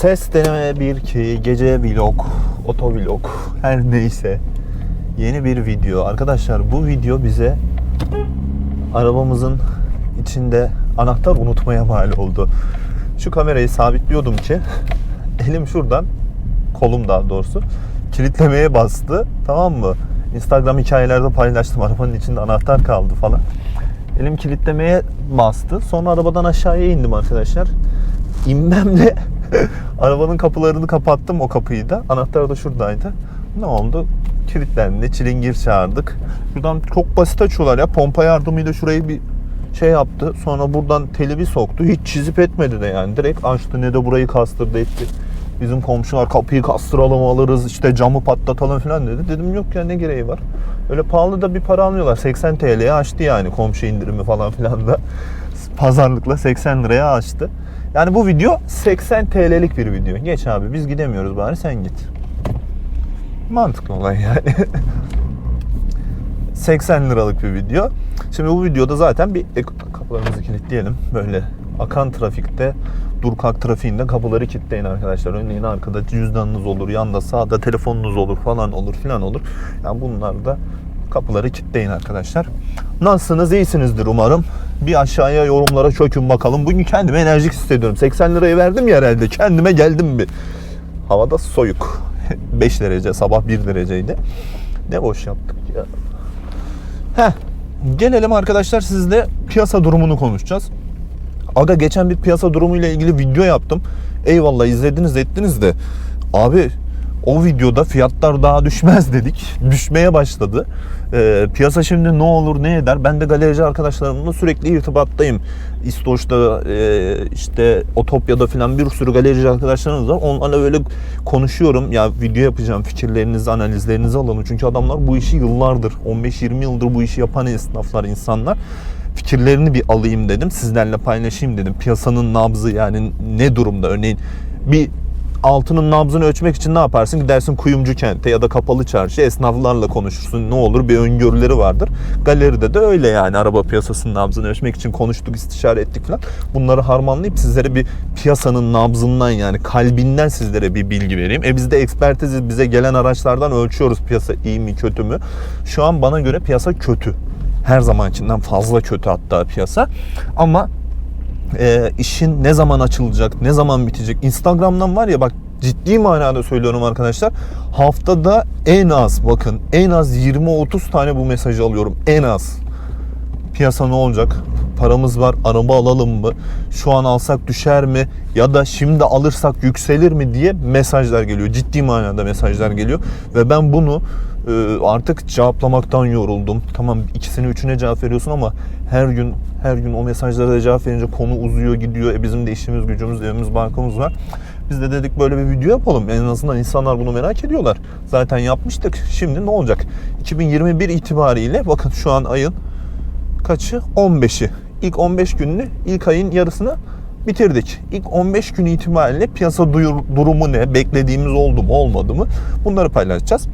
Ses deneme 1 2 gece vlog, otovlog her neyse yeni bir video. Arkadaşlar bu video bize arabamızın içinde anahtar unutmaya mal oldu. Şu kamerayı sabitliyordum ki elim şuradan kolum daha doğrusu kilitlemeye bastı. Tamam mı? Instagram hikayelerde paylaştım. Arabanın içinde anahtar kaldı falan. Elim kilitlemeye bastı. Sonra arabadan aşağıya indim arkadaşlar. İnmemle arabanın kapılarını kapattım o kapıyı da. Anahtar da şuradaydı. Ne oldu? Kilitlendi. Çilingir çağırdık. Buradan çok basit açıyorlar ya. Pompa yardımıyla şurayı bir şey yaptı. Sonra buradan teli bir soktu. Hiç çizip etmedi de yani. Direkt açtı ne de burayı kastırdı etti. Bizim komşular kapıyı kastıralım alırız işte camı patlatalım falan dedi. Dedim yok ya ne gereği var. Öyle pahalı da bir para almıyorlar. 80 TL'ye açtı yani komşu indirimi falan filan da. Pazarlıkla 80 liraya açtı. Yani bu video 80 TL'lik bir video. Geç abi biz gidemiyoruz bari sen git. Mantıklı olay yani. 80 liralık bir video. Şimdi bu videoda zaten bir kapılarımızı kilitleyelim. Böyle akan trafikte dur kalk trafiğinde kapıları kilitleyin arkadaşlar. Örneğin arkada cüzdanınız olur, yanda sağda telefonunuz olur falan olur filan olur. Yani bunlar da kapıları kilitleyin arkadaşlar. Nasılsınız? iyisinizdir umarım. Bir aşağıya yorumlara çökün bakalım. Bugün kendime enerjik hissediyorum. 80 lirayı verdim ya herhalde. Kendime geldim bir. Havada soyuk. 5 derece, sabah 1 dereceydi. Ne boş yaptık ya. Heh, gelelim arkadaşlar sizle piyasa durumunu konuşacağız. Aga geçen bir piyasa durumuyla ilgili video yaptım. Eyvallah izlediniz ettiniz de. Abi o videoda fiyatlar daha düşmez dedik. Düşmeye başladı. Ee, piyasa şimdi ne olur ne eder. Ben de galerici arkadaşlarımla sürekli irtibattayım. İstoç'ta e, işte Otopya'da falan bir sürü galerici arkadaşlarımız var. Onlarla öyle konuşuyorum. Ya video yapacağım fikirlerinizi, analizlerinizi alalım. Çünkü adamlar bu işi yıllardır, 15-20 yıldır bu işi yapan esnaflar, insanlar fikirlerini bir alayım dedim. Sizlerle paylaşayım dedim. Piyasanın nabzı yani ne durumda? Örneğin bir altının nabzını ölçmek için ne yaparsın? Gidersin kuyumcu kente ya da kapalı çarşı esnaflarla konuşursun. Ne olur bir öngörüleri vardır. Galeride de öyle yani araba piyasasının nabzını ölçmek için konuştuk, istişare ettik falan. Bunları harmanlayıp sizlere bir piyasanın nabzından yani kalbinden sizlere bir bilgi vereyim. E biz de ekspertiziz. Bize gelen araçlardan ölçüyoruz piyasa iyi mi kötü mü. Şu an bana göre piyasa kötü. Her zamankinden fazla kötü hatta piyasa. Ama e, işin ne zaman açılacak, ne zaman bitecek. Instagram'dan var ya bak ciddi manada söylüyorum arkadaşlar. Haftada en az bakın en az 20-30 tane bu mesajı alıyorum. En az. Piyasa ne olacak? Paramız var, araba alalım mı? Şu an alsak düşer mi? Ya da şimdi alırsak yükselir mi diye mesajlar geliyor. Ciddi manada mesajlar geliyor. Ve ben bunu artık cevaplamaktan yoruldum. Tamam ikisini üçüne cevap veriyorsun ama her gün her gün o mesajlara da cevap verince konu uzuyor gidiyor. E bizim de işimiz gücümüz evimiz bankamız var. Biz de dedik böyle bir video yapalım. En azından insanlar bunu merak ediyorlar. Zaten yapmıştık. Şimdi ne olacak? 2021 itibariyle bakın şu an ayın kaçı? 15'i. İlk 15 gününü ilk ayın yarısını bitirdik. İlk 15 gün itibariyle piyasa duyur, durumu ne? Beklediğimiz oldu mu olmadı mı? Bunları paylaşacağız.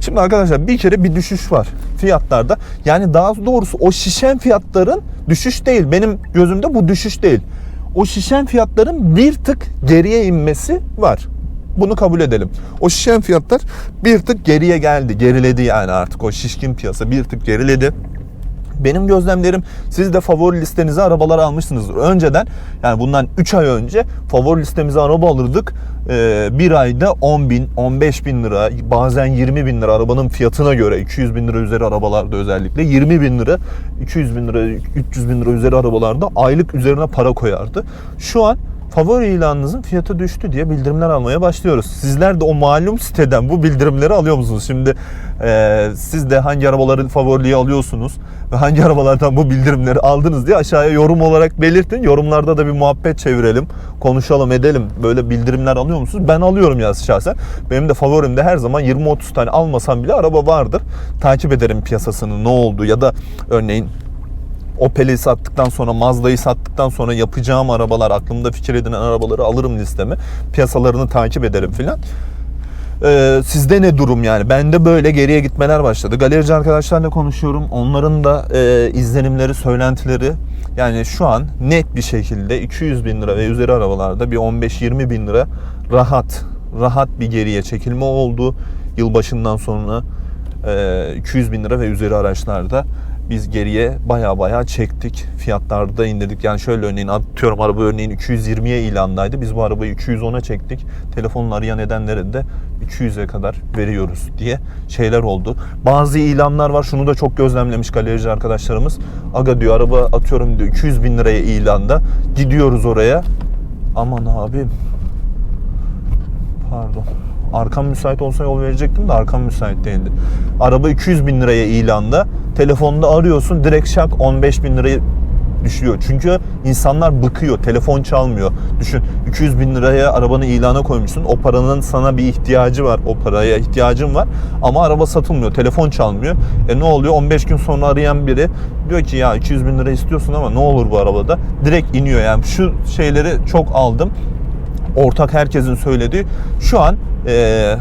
Şimdi arkadaşlar bir kere bir düşüş var fiyatlarda. Yani daha doğrusu o şişen fiyatların düşüş değil. Benim gözümde bu düşüş değil. O şişen fiyatların bir tık geriye inmesi var. Bunu kabul edelim. O şişen fiyatlar bir tık geriye geldi. Geriledi yani artık o şişkin piyasa bir tık geriledi. Benim gözlemlerim siz de favori listenize arabalar almışsınızdır. Önceden yani bundan 3 ay önce favori listemize araba alırdık. Ee, bir ayda 10 bin, 15 bin lira bazen 20 bin lira arabanın fiyatına göre 200 bin lira üzeri arabalarda özellikle 20 bin lira 200 bin lira 300 bin lira üzeri arabalarda aylık üzerine para koyardı. Şu an favori ilanınızın fiyatı düştü diye bildirimler almaya başlıyoruz. Sizler de o malum siteden bu bildirimleri alıyor musunuz? Şimdi e, siz de hangi arabaları favoriliğe alıyorsunuz ve hangi arabalardan bu bildirimleri aldınız diye aşağıya yorum olarak belirtin. Yorumlarda da bir muhabbet çevirelim, konuşalım, edelim. Böyle bildirimler alıyor musunuz? Ben alıyorum ya şahsen. Benim de favorimde her zaman 20-30 tane almasam bile araba vardır. Takip ederim piyasasını ne oldu ya da örneğin Opel'i sattıktan sonra Mazda'yı sattıktan sonra yapacağım arabalar aklımda fikir edinen arabaları alırım listeme. Piyasalarını takip ederim filan. Ee, sizde ne durum yani? Bende böyle geriye gitmeler başladı. Galerici arkadaşlarla konuşuyorum. Onların da e, izlenimleri, söylentileri yani şu an net bir şekilde 200 bin lira ve üzeri arabalarda bir 15-20 bin lira rahat rahat bir geriye çekilme oldu. Yılbaşından sonra e, 200 bin lira ve üzeri araçlarda biz geriye baya baya çektik. Fiyatlarda da indirdik. Yani şöyle örneğin atıyorum araba örneğin 220'ye ilandaydı. Biz bu arabayı 210'a çektik. Telefonla arayan edenlere de 200'e kadar veriyoruz diye şeyler oldu. Bazı ilanlar var. Şunu da çok gözlemlemiş galerici arkadaşlarımız. Aga diyor araba atıyorum diyor 200 bin liraya ilanda. Gidiyoruz oraya. Aman abim. Pardon. Arkam müsait olsa yol verecektim de arkam müsait değildi. Araba 200 bin liraya ilanda. Telefonda arıyorsun direkt şak 15 bin lirayı düşüyor. Çünkü insanlar bıkıyor. Telefon çalmıyor. Düşün 200 bin liraya arabanı ilana koymuşsun. O paranın sana bir ihtiyacı var. O paraya ihtiyacın var. Ama araba satılmıyor. Telefon çalmıyor. E ne oluyor? 15 gün sonra arayan biri diyor ki ya 200 bin lira istiyorsun ama ne olur bu arabada? Direkt iniyor. Yani şu şeyleri çok aldım ortak herkesin söylediği şu an e,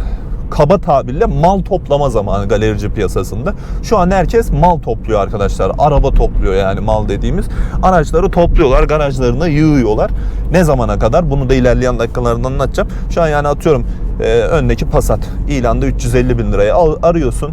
kaba tabirle mal toplama zamanı galerici piyasasında. Şu an herkes mal topluyor arkadaşlar. Araba topluyor yani mal dediğimiz. Araçları topluyorlar, garajlarına yığıyorlar. Ne zamana kadar? Bunu da ilerleyen dakikalarında anlatacağım. Şu an yani atıyorum e, öndeki Passat ilanda 350 bin liraya al, arıyorsun.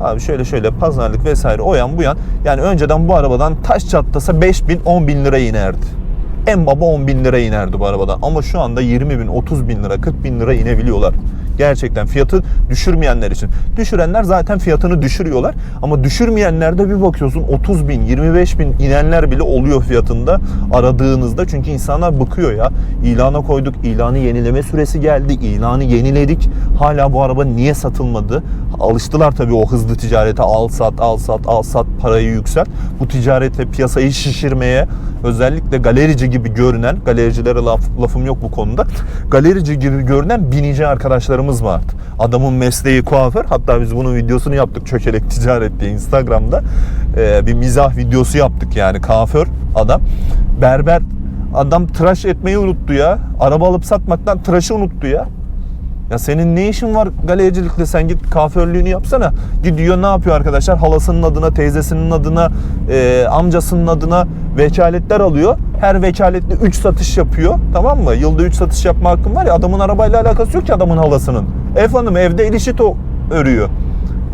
Abi şöyle şöyle pazarlık vesaire o yan bu yan. Yani önceden bu arabadan taş çatlasa 5 bin 10 bin lira inerdi en baba 10 bin lira inerdi bu arabadan. Ama şu anda 20 bin, 30 bin lira, 40 bin lira inebiliyorlar. Gerçekten fiyatı düşürmeyenler için. Düşürenler zaten fiyatını düşürüyorlar. Ama düşürmeyenlerde bir bakıyorsun 30 bin, 25 bin inenler bile oluyor fiyatında aradığınızda. Çünkü insanlar bıkıyor ya. İlana koyduk, ilanı yenileme süresi geldi, ilanı yeniledik. Hala bu araba niye satılmadı? Alıştılar tabii o hızlı ticarete al sat, al sat, al sat, parayı yükselt. Bu ticarete piyasayı şişirmeye özellikle galerici gibi görünen, galericilere laf, lafım yok bu konuda. Galerici gibi görünen binici arkadaşlarımız vardı. Adamın mesleği kuaför. Hatta biz bunun videosunu yaptık Çökelek Ticaret diye Instagram'da. Ee, bir mizah videosu yaptık yani kuaför adam. Berber adam tıraş etmeyi unuttu ya. Araba alıp satmaktan tıraşı unuttu ya. Ya senin ne işin var galericilikte sen git kuaförlüğünü yapsana. Gidiyor ne yapıyor arkadaşlar? Halasının adına, teyzesinin adına, e, amcasının adına vekaletler alıyor. Her vekaletle 3 satış yapıyor. Tamam mı? Yılda 3 satış yapma hakkın var ya adamın arabayla alakası yok ki adamın halasının. Ev hanım evde ilişit o örüyor.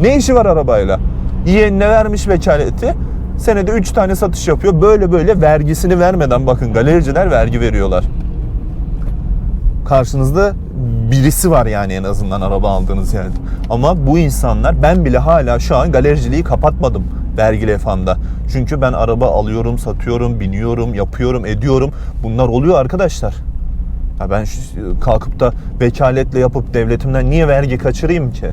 Ne işi var arabayla? Yeğenine vermiş vekaleti. Senede 3 tane satış yapıyor. Böyle böyle vergisini vermeden bakın galericiler vergi veriyorlar karşınızda birisi var yani en azından araba aldığınız yerde. Ama bu insanlar ben bile hala şu an galericiliği kapatmadım vergi levhamda. Çünkü ben araba alıyorum, satıyorum, biniyorum, yapıyorum, ediyorum. Bunlar oluyor arkadaşlar. Ya ben şu- kalkıp da vekaletle yapıp devletimden niye vergi kaçırayım ki?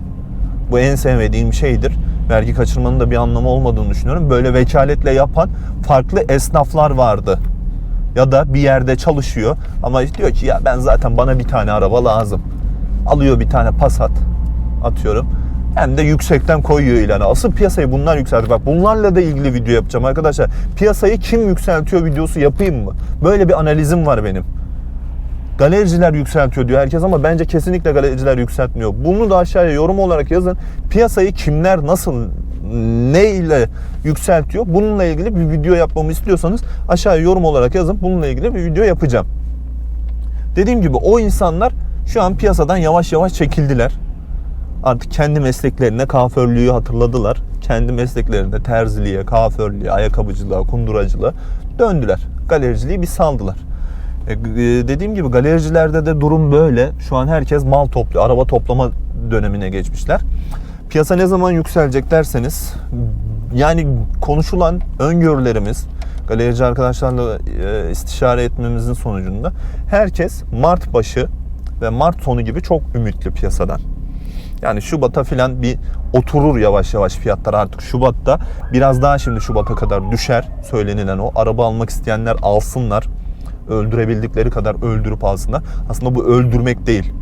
Bu en sevmediğim şeydir. Vergi kaçırmanın da bir anlamı olmadığını düşünüyorum. Böyle vekaletle yapan farklı esnaflar vardı ya da bir yerde çalışıyor ama diyor ki ya ben zaten bana bir tane araba lazım. Alıyor bir tane Passat atıyorum. Hem de yüksekten koyuyor ilana. Asıl piyasayı bunlar yükseltti. Bak bunlarla da ilgili video yapacağım arkadaşlar. Piyasayı kim yükseltiyor videosu yapayım mı? Böyle bir analizim var benim. Galericiler yükseltiyor diyor herkes ama bence kesinlikle galericiler yükseltmiyor. Bunu da aşağıya yorum olarak yazın. Piyasayı kimler nasıl ne ile yükseltiyor? Bununla ilgili bir video yapmamı istiyorsanız aşağıya yorum olarak yazın. Bununla ilgili bir video yapacağım. Dediğim gibi o insanlar şu an piyasadan yavaş yavaş çekildiler. Artık kendi mesleklerine kuaförlüğü hatırladılar. Kendi mesleklerinde terziliğe, kuaförlüğe, ayakkabıcılığa, kunduracılığa döndüler. Galericiliği bir saldılar. E, g- dediğim gibi galericilerde de durum böyle. Şu an herkes mal topluyor. Araba toplama dönemine geçmişler. Piyasa ne zaman yükselecek derseniz yani konuşulan öngörülerimiz galerici arkadaşlarla e, istişare etmemizin sonucunda herkes Mart başı ve Mart sonu gibi çok ümitli piyasadan. Yani Şubat'a filan bir oturur yavaş yavaş fiyatlar artık Şubat'ta biraz daha şimdi Şubat'a kadar düşer söylenilen o. Araba almak isteyenler alsınlar. Öldürebildikleri kadar öldürüp alsınlar. Aslında bu öldürmek değil.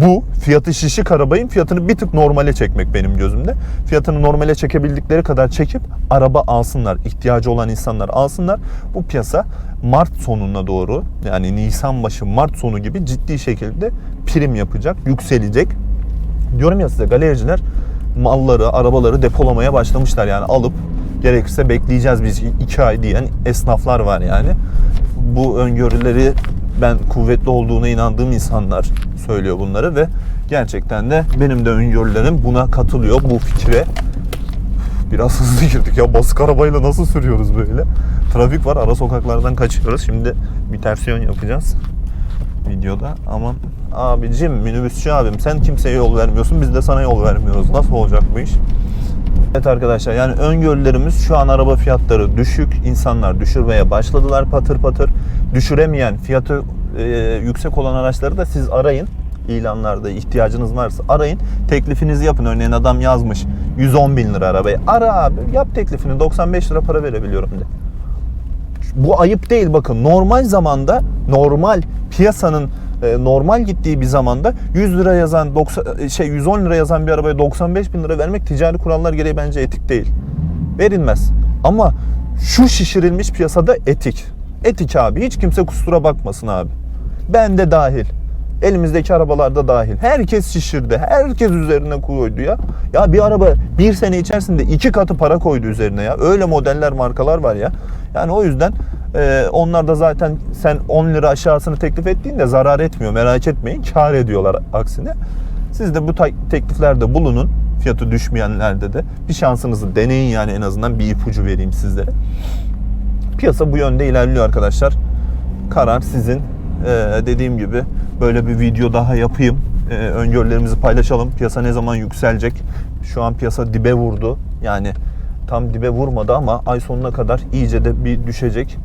Bu fiyatı şişik arabayın fiyatını bir tık normale çekmek benim gözümde. Fiyatını normale çekebildikleri kadar çekip araba alsınlar. ihtiyacı olan insanlar alsınlar. Bu piyasa Mart sonuna doğru yani Nisan başı Mart sonu gibi ciddi şekilde prim yapacak, yükselecek. Diyorum ya size galericiler malları, arabaları depolamaya başlamışlar yani alıp gerekirse bekleyeceğiz biz iki ay diyen esnaflar var yani. Bu öngörüleri ben kuvvetli olduğuna inandığım insanlar söylüyor bunları ve gerçekten de benim de öngörülerim buna katılıyor bu fikre. Biraz hızlı girdik ya basık arabayla nasıl sürüyoruz böyle? Trafik var ara sokaklardan kaçıyoruz. Şimdi bir ters yön yapacağız videoda. Aman abicim minibüsçü abim sen kimseye yol vermiyorsun biz de sana yol vermiyoruz. Nasıl olacak bu iş? Evet arkadaşlar yani öngörülerimiz şu an araba fiyatları düşük. İnsanlar düşürmeye başladılar patır patır. Düşüremeyen fiyatı e, yüksek olan araçları da siz arayın. İlanlarda ihtiyacınız varsa arayın. Teklifinizi yapın. Örneğin adam yazmış 110 bin lira arabayı. Ara abi yap teklifini 95 lira para verebiliyorum de. Bu ayıp değil bakın. Normal zamanda normal piyasanın e, normal gittiği bir zamanda 100 lira yazan 90 e, şey 110 lira yazan bir arabaya 95 bin lira vermek ticari kurallar gereği bence etik değil. Verilmez. Ama şu şişirilmiş piyasada etik. Etik abi. Hiç kimse kusura bakmasın abi. Ben de dahil. Elimizdeki arabalarda dahil. Herkes şişirdi. Herkes üzerine koydu ya. Ya bir araba bir sene içerisinde iki katı para koydu üzerine ya. Öyle modeller markalar var ya. Yani o yüzden e, onlar da zaten sen 10 lira aşağısını teklif ettiğinde zarar etmiyor. Merak etmeyin. Kar ediyorlar aksine. Siz de bu tekliflerde bulunun. Fiyatı düşmeyenlerde de bir şansınızı deneyin yani en azından bir ipucu vereyim sizlere. Piyasa bu yönde ilerliyor arkadaşlar. Karar sizin. Ee, dediğim gibi böyle bir video daha yapayım. Ee, öngörülerimizi paylaşalım. Piyasa ne zaman yükselecek? Şu an piyasa dibe vurdu. Yani tam dibe vurmadı ama ay sonuna kadar iyice de bir düşecek.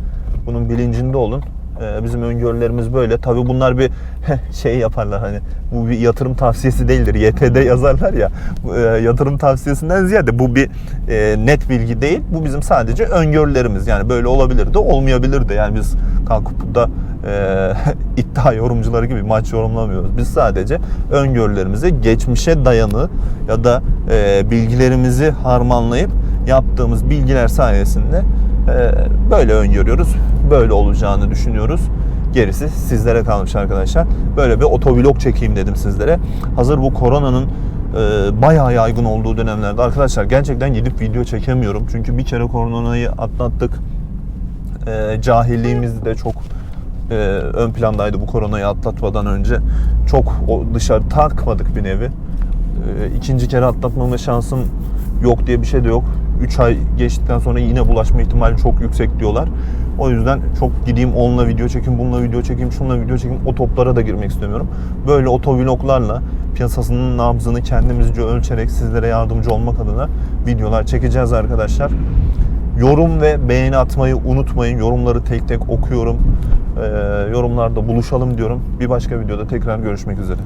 Bunun bilincinde olun. Ee, bizim öngörülerimiz böyle. Tabii bunlar bir şey yaparlar hani bu bir yatırım tavsiyesi değildir. YTD yazarlar ya. E, yatırım tavsiyesinden ziyade bu bir e, net bilgi değil. Bu bizim sadece öngörülerimiz. Yani böyle olabilir de olmayabilir de. Yani biz kalkıp da e, iddia yorumcuları gibi maç yorumlamıyoruz. Biz sadece öngörülerimizi geçmişe dayanı ya da e, bilgilerimizi harmanlayıp yaptığımız bilgiler sayesinde e, böyle öngörüyoruz. Böyle olacağını düşünüyoruz. Gerisi sizlere kalmış arkadaşlar. Böyle bir otovlog çekeyim dedim sizlere. Hazır bu koronanın e, bayağı yaygın olduğu dönemlerde arkadaşlar gerçekten gidip video çekemiyorum. Çünkü bir kere koronayı atlattık. E, cahilliğimiz de çok e, ön plandaydı bu koronayı atlatmadan önce. Çok dışarı takmadık bir nevi. E, ikinci kere atlatmama şansım yok diye bir şey de yok. 3 ay geçtikten sonra yine bulaşma ihtimali çok yüksek diyorlar. O yüzden çok gideyim onunla video çekeyim, bununla video çekeyim, şununla video çekeyim. O toplara da girmek istemiyorum. Böyle otovloglarla piyasasının nabzını kendimizce ölçerek sizlere yardımcı olmak adına videolar çekeceğiz arkadaşlar. Yorum ve beğeni atmayı unutmayın. Yorumları tek tek okuyorum. Ee, yorumlarda buluşalım diyorum. Bir başka videoda tekrar görüşmek üzere.